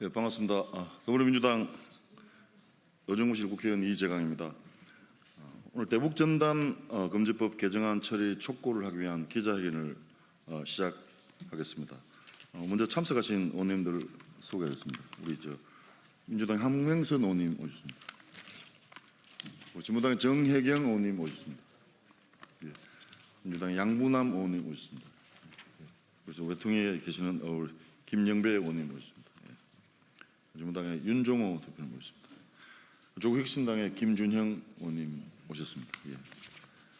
네, 반갑습니다. 아, 더불어민주당 여정무실 국회의원 이재강입니다. 어, 오늘 대북전단 어, 금지법 개정안 처리 촉구를 하기 위한 기자회견을 어, 시작하겠습니다. 어, 먼저 참석하신 의원님들 소개하겠습니다. 우리 저 민주당 한명선 의원님 오셨습니다. 어, 진보당의 정혜경 의원님 오셨습니다. 예. 민주당의 양부남 의원님 오셨습니다. 예. 그래서 외통위에 계시는 김영배 의원님 오셨습니다. 예. 진보당의 윤종호 대표님 모셨습니다. 조국 혁신당의 김준형 의원님 모셨습니다. 예.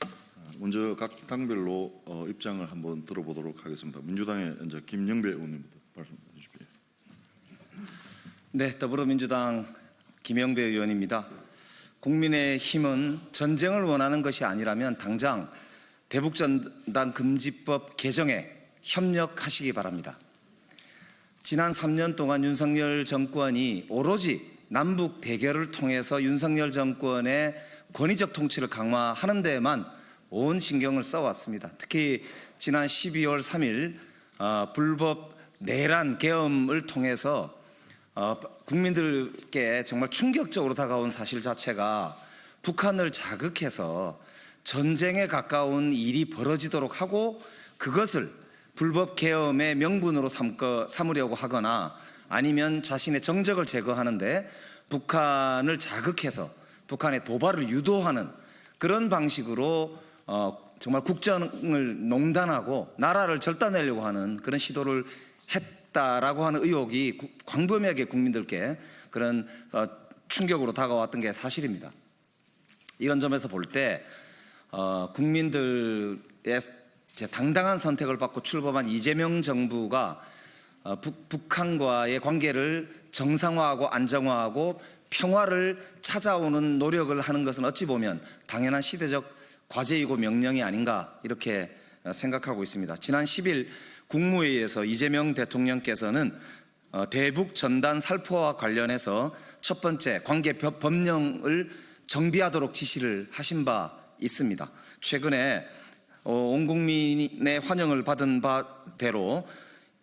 아, 먼저 각 당별로 어, 입장을 한번 들어보도록 하겠습니다. 민주당의 이제 김영배 의원님부터 말씀해 주십시오. 네, 더불어민주당 김영배 의원입니다. 국민의 힘은 전쟁을 원하는 것이 아니라면 당장 대북전단 금지법 개정에 협력하시기 바랍니다. 지난 3년 동안 윤석열 정권이 오로지 남북 대결을 통해서 윤석열 정권의 권위적 통치를 강화하는 데에만 온 신경을 써왔습니다. 특히 지난 12월 3일 어, 불법 내란 계엄을 통해서 어, 국민들께 정말 충격적으로 다가온 사실 자체가 북한을 자극해서 전쟁에 가까운 일이 벌어지도록 하고 그것을 불법 계엄의 명분으로 삼거, 삼으려고 하거나 아니면 자신의 정적을 제거하는데 북한을 자극해서 북한의 도발을 유도하는 그런 방식으로 어, 정말 국정을 농단하고 나라를 절단내려고 하는 그런 시도를 했다라고 하는 의혹이 구- 광범위하게 국민들께 그런 어, 충격으로 다가왔던 게 사실입니다. 이런 점에서 볼때 어, 국민들의 당당한 선택을 받고 출범한 이재명 정부가 어, 북, 북한과의 관계를 정상화하고 안정화하고 평화를 찾아오는 노력을 하는 것은 어찌 보면 당연한 시대적 과제이고 명령이 아닌가 이렇게 어, 생각하고 있습니다. 지난 10일 국무회의에서 이재명 대통령께서는 어, 대북 전단 살포와 관련해서 첫 번째 관계 법- 법령을 정비하도록 지시를 하신 바 있습니다. 최근에 어, 온 국민의 환영을 받은 바대로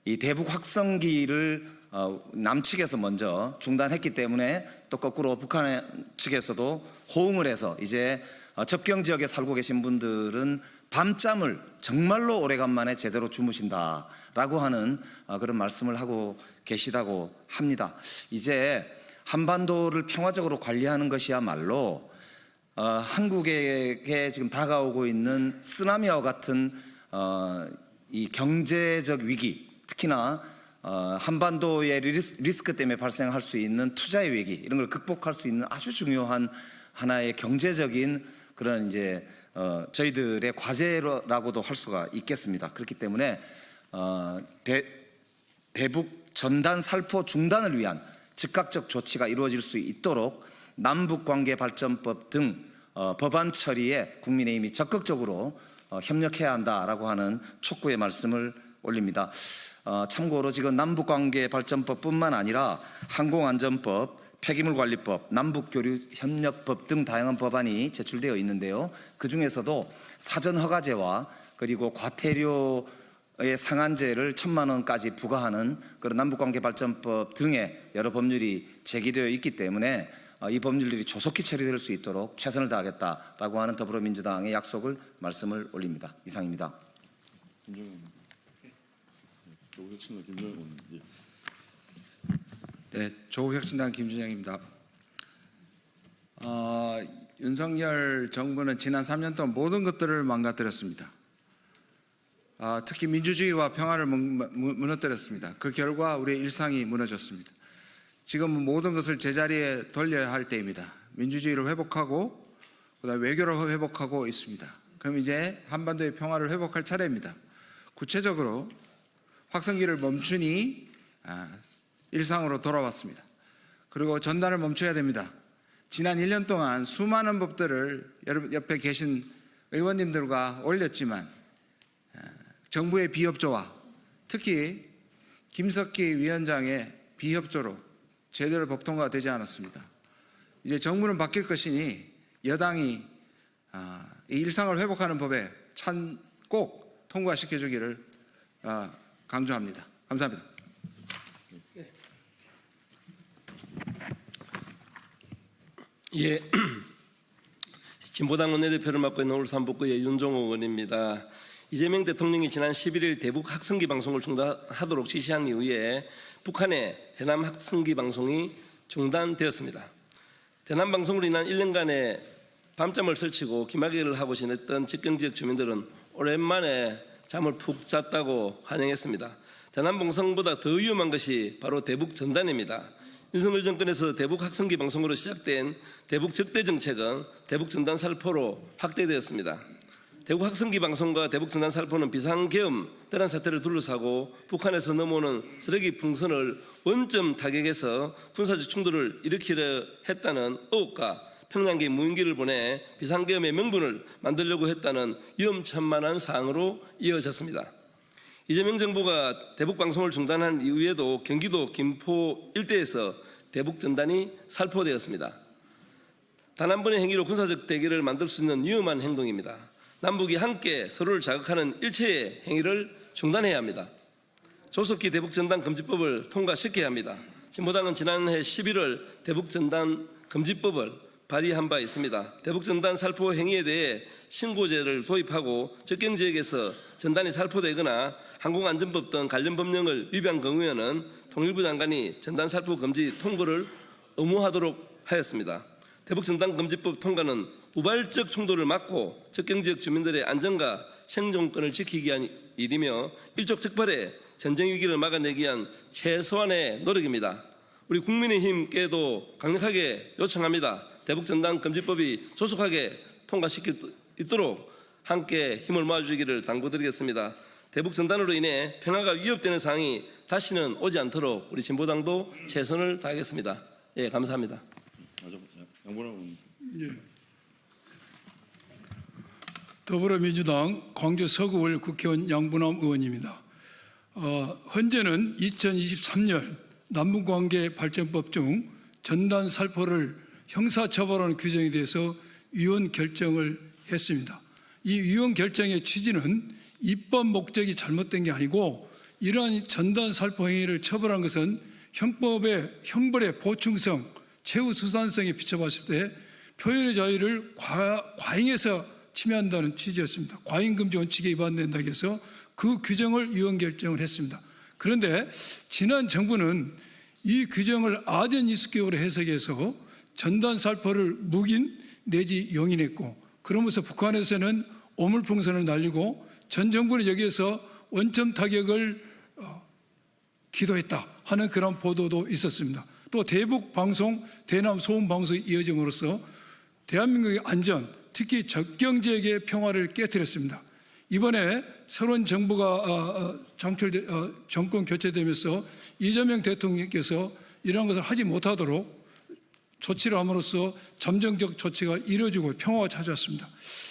이 대북 확성기를 어, 남측에서 먼저 중단했기 때문에 또 거꾸로 북한 측에서도 호응을 해서 이제 어, 접경 지역에 살고 계신 분들은 밤잠을 정말로 오래간만에 제대로 주무신다라고 하는 어, 그런 말씀을 하고 계시다고 합니다. 이제 한반도를 평화적으로 관리하는 것이야말로 어, 한국에게 지금 다가오고 있는 쓰나미와 같은 어, 이 경제적 위기, 특히나 어, 한반도의 리스- 리스크 때문에 발생할 수 있는 투자의 위기 이런 걸 극복할 수 있는 아주 중요한 하나의 경제적인 그런 이제 어, 저희들의 과제라고도 할 수가 있겠습니다. 그렇기 때문에 어, 대, 대북 전단 살포 중단을 위한 즉각적 조치가 이루어질 수 있도록 남북관계 발전법 등 어, 법안 처리에 국민의힘이 적극적으로 어, 협력해야 한다라고 하는 촉구의 말씀을 올립니다. 어, 참고로 지금 남북관계 발전법뿐만 아니라 항공안전법, 폐기물관리법, 남북교류협력법 등 다양한 법안이 제출되어 있는데요. 그 중에서도 사전 허가제와 그리고 과태료 의 상한제를 천만 원까지 부과하는 그런 남북관계 발전법 등의 여러 법률이 제기되어 있기 때문에 어, 이 법률들이 조속히 처리될 수 있도록 최선을 다하겠다라고 하는 더불어민주당의 약속을 말씀을 올립니다. 이상입니다. 조국혁신당. 예. 네, 조국혁신당 김준영입니다. 어, 윤석열 정부는 지난 3년 동안 모든 것들을 망가뜨렸습니다. 아, 특히 민주주의와 평화를 무너뜨렸습니다. 그 결과 우리의 일상이 무너졌습니다. 지금은 모든 것을 제자리에 돌려야 할 때입니다. 민주주의를 회복하고 그다음에 외교를 회복하고 있습니다. 그럼 이제 한반도의 평화를 회복할 차례입니다. 구체적으로 확성기를 멈추니 아, 일상으로 돌아왔습니다. 그리고 전단을 멈춰야 됩니다. 지난 1년 동안 수많은 법들을 여러분 옆에 계신 의원님들과 올렸지만 아, 정부의 비협조와 특히 김석기 위원장의 비협조로 제대로 법통과가 되지 않았습니다. 이제 정부는 바뀔 것이니 여당이 아, 이 일상을 회복하는 법에 찬 꼭 통과시켜 주기를 아, 강조합니다. 감사합니다. 예. 진보당 원내대표를 맡고 있는 울산북구의 윤종호 의원입니다. 이재명 대통령이 지난 11일 대북 학생기 방송을 중단하도록 지시한 이후에 북한의 대남 학생기 방송이 중단되었습니다. 대남 방송으로 인한 1년간의 밤잠을 설치고 기마개를 하고 지냈던 직경 지역 주민들은 오랜만에 잠을 푹 잤다고 환영했습니다. 대남 방송보다 더 위험한 것이 바로 대북 전단입니다. 윤석열 정권에서 대북 학생기 방송으로 시작된 대북 적대 정책은 대북 전단 살포로 확대되었습니다. 대북 학생기 방송과 대북 전단 살포는 비상계엄 대란 사태를 둘러싸고 북한에서 넘어오는 쓰레기 풍선을 원점 타격해서 군사적 충돌을 일으키려 했다는 의혹과 평양계 무인기를 보내 비상계엄의 명분을 만들려고 했다는 위험천만한 사항으로 이어졌습니다. 이재명 정부가 대북 방송을 중단한 이후에도 경기도 김포 일대에서 대북 전단이 살포되었습니다. 단 한 번의 행위로 군사적 대결을 만들 수 있는 위험한 행동입니다. 남북이 함께 서로를 자극하는 일체의 행위를 중단해야 합니다. 조속히 대북 전단 금지법을 통과시켜야 합니다. 진보당은 지난해 11월 대북 전단 금지법을 발의한 바 있습니다. 대북 전단 살포 행위에 대해 신고제를 도입하고 적경 지역에서 전단이 살포되거나 항공안전법 등 관련 법령을 위반한 경우에는 통일부 장관이 전단 살포 금지 통보를 의무하도록 하였습니다. 대북 전단 금지법 통과는 우발적 충돌을 막고 적경 지역 주민들의 안전과 생존권을 지키기 위한 일이며 일촉즉발의 전쟁 위기를 막아내기 위한 최소한의 노력입니다. 우리 국민의힘께도 강력하게 요청합니다. 대북 전단 금지법이 조속하게 통과시킬 수 있도록 함께 힘을 모아주기를 당부드리겠습니다. 대북 전단으로 인해 평화가 위협되는 상황이 다시는 오지 않도록 우리 진보당도 최선을 다하겠습니다. 예, 감사합니다. 아, 저, 양보나 의원. 더불어민주당 광주 서구을 국회의원 양분남 의원입니다. 어, 현재는 2023년 남북관계 발전법 중 전단 살포를 형사처벌하는 규정에 대해서 위헌 결정을 했습니다. 이 위헌 결정의 취지는 입법 목적이 잘못된 게 아니고 이러한 전단 살포 행위를 처벌한 것은 형법의 형벌의 보충성, 최후 수단성에 비춰봤을 때 표현의 자유를 과, 과잉해서 침해한다는 취지였습니다. 과잉금지 원칙에 위반된다고 해서 그 규정을 위헌 결정을 했습니다. 그런데 지난 정부는 이 규정을 아전이스격으로 해석해서 전단 살포를 묵인 내지 용인했고 그러면서 북한에서는 오물풍선을 날리고 전 정부는 여기에서 원점 타격을 어, 기도했다 하는 그런 보도도 있었습니다. 또 대북 방송, 대남 소음 방송이 이어짐으로써 대한민국의 안전, 특히 지역의 평화를 깨뜨렸습니다. 이번에 새로운 정부가 어, 어, 창출 정권 교체되면서 이재명 대통령께서 이러한 것을 하지 못하도록 조치를 함으로써 잠정적 조치가 이루어지고 평화가 찾아왔습니다.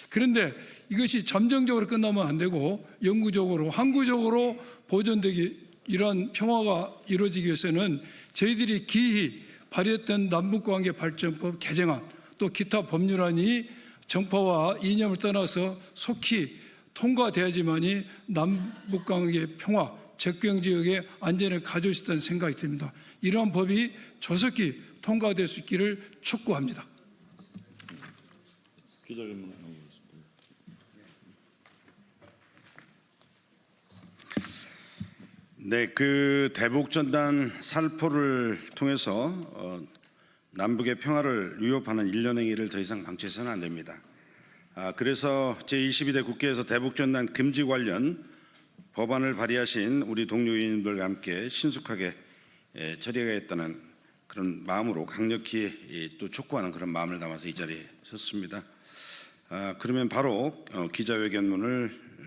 그런데 이것이 잠정적으로 끝나면 안 되고 영구적으로 항구적으로 보존되기 이러한 평화가 이루어지기 위해서는 저희들이 기히 발의했던 남북관계 발전법 개정안 또 기타 법률안이 정파와 이념을 떠나서 속히 통과돼야지만이 남북관계 평화, 적경 지역의 안전을 가져올 수 있다는 생각이 듭니다. 이러한 법이 조속히 통과될 수 있기를 촉구합니다. 네, 그 대북 전단 살포를 통해서 어, 남북의 평화를 위협하는 일련 행위를 더 이상 방치해서는 안 됩니다. 아, 그래서 제22대 국회에서 대북 전단 금지 관련 법안을 발의하신 우리 동료 의원님들과 함께 신속하게 예, 처리하겠다는 그런 마음으로 강력히 예, 또 촉구하는 그런 마음을 담아서 이 자리에 섰습니다. 아, 그러면 바로 어, 기자회견문을 어,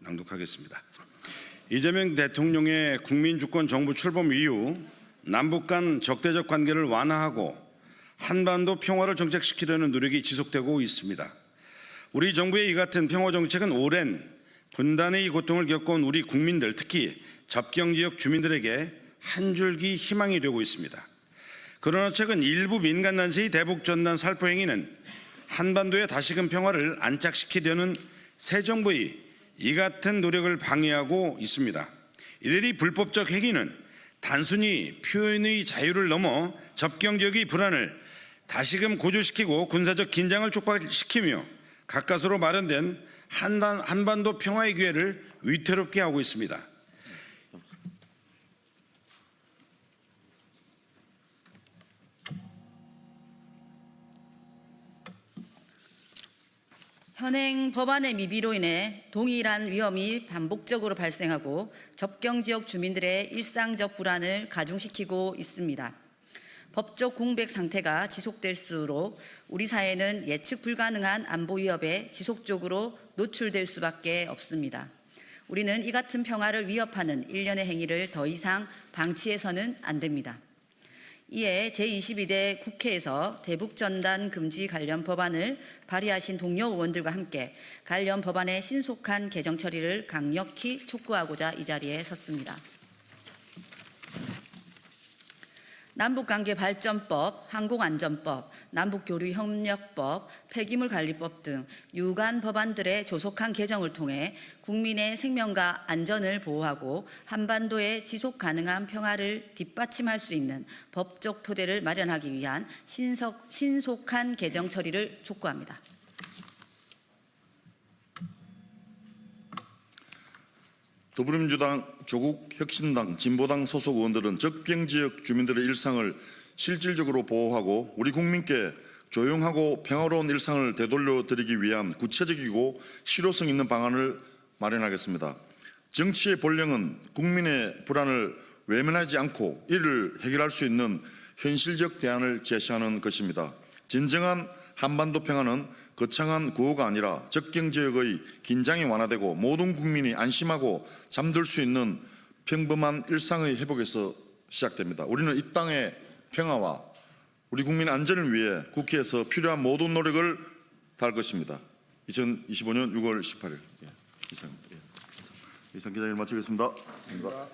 낭독하겠습니다. 이재명 대통령의 국민주권 정부 출범 이후 남북 간 적대적 관계를 완화하고 한반도 평화를 정착시키려는 노력이 지속되고 있습니다. 우리 정부의 이 같은 평화 정책은 오랜 분단의 이 고통을 겪어온 우리 국민들, 특히 접경 지역 주민들에게 한 줄기 희망이 되고 있습니다. 그러나 최근 일부 민간 단체의 대북 전단 살포 행위는 한반도의 다시금 평화를 안착시키려는 새 정부의 이 같은 노력을 방해하고 있습니다. 이들이 불법적 행위는 단순히 표현의 자유를 넘어 접경 지역의 불안을 다시금 고조시키고 군사적 긴장을 촉발시키며 가까스로 마련된 한반도 평화의 기회를 위태롭게 하고 있습니다. 현행 법안의 미비로 인해 동일한 위험이 반복적으로 발생하고 접경 지역 주민들의 일상적 불안을 가중시키고 있습니다. 법적 공백 상태가 지속될수록 우리 사회는 예측 불가능한 안보 위협에 지속적으로 노출될 수밖에 없습니다. 우리는 이 같은 평화를 위협하는 일련의 행위를 더 이상 방치해서는 안 됩니다. 이에 제22대 국회에서 대북전단 금지 관련 법안을 발의하신 동료 의원들과 함께 관련 법안의 신속한 개정 처리를 강력히 촉구하고자 이 자리에 섰습니다. 남북관계 발전법, 항공안전법, 남북교류협력법, 폐기물관리법 등 유관 법안들의 조속한 개정을 통해 국민의 생명과 안전을 보호하고 한반도의 지속 가능한 평화를 뒷받침할 수 있는 법적 토대를 마련하기 위한 신속, 신속한 개정 처리를 촉구합니다. 더불어민주당, 조국 혁신당, 진보당 소속 의원들은 적경 지역 주민들의 일상을 실질적으로 보호하고 우리 국민께 조용하고 평화로운 일상을 되돌려 드리기 위한 구체적이고 실효성 있는 방안을 마련하겠습니다. 정치의 본령은 국민의 불안을 외면하지 않고 이를 해결할 수 있는 현실적 대안을 제시하는 것입니다. 진정한 한반도 평화는 거창한 구호가 아니라 적경 지역의 긴장이 완화되고 모든 국민이 안심하고 잠들 수 있는 평범한 일상의 회복에서 시작됩니다. 우리는 이 땅의 평화와 우리 국민의 안전을 위해 국회에서 필요한 모든 노력을 다할 것입니다. 2025년 6월 18일 예, 이상 예. 이상 기자님 마치겠습니다. 감사합니다.